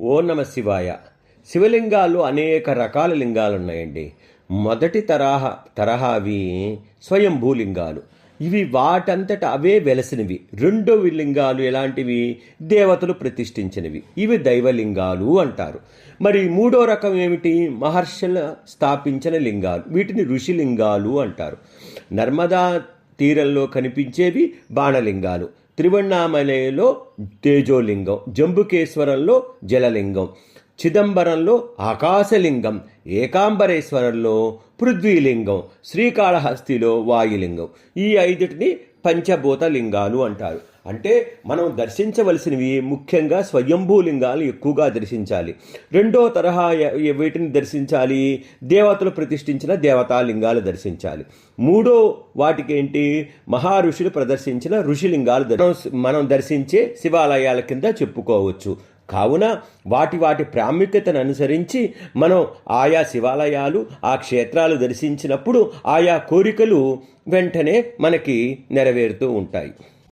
ఓ నమ శివాయ. శివలింగాలు అనేక రకాల లింగాలు ఉన్నాయండి మొదటి తరహా తరహావి స్వయంభూలింగాలు. ఇవి వాటంతట అవే వెలసినవి. రెండవ లింగాలు ఎలాంటివి? దేవతలు ప్రతిష్ఠించినవి. ఇవి దైవలింగాలు అంటారు. మరి మూడో రకం ఏమిటి? మహర్షుల స్థాపించిన లింగాలు. వీటిని ఋషిలింగాలు అంటారు. నర్మదా తీరంలో కనిపించేవి బాణలింగాలు. త్రివణామలయలో తేజోలింగం జంబుకేశ్వరంలో జలలింగం చిదంబరంలో ఆకాశలింగం ఏకాంబరేశ్వరంలో పృథ్వీలింగం శ్రీకాళహస్తిలో వాయులింగం. ఈ ఐదుటిని పంచభూత లింగాలు అంటారు. అంటే మనం దర్శించవలసినవి ముఖ్యంగా స్వయంభూ లింగాలు ఎక్కువగా దర్శించాలి. రెండో తరహా వీటిని దర్శించాలి? దేవతలు ప్రతిష్ఠించిన దేవతా లింగాలు దర్శించాలి. మూడో వాటికి ఏంటి? మహారుషులు ప్రదర్శించిన ఋషిలింగాలు మనం దర్శించే శివాలయాల కింద చెప్పుకోవచ్చు. కావున వాటి వాటి ప్రాముఖ్యతను అనుసరించి మనం ఆయా శివాలయాలు ఆ క్షేత్రాలు దర్శించినప్పుడు ఆయా కోరికలు వెంటనే మనకి నెరవేరుతూ ఉంటాయి.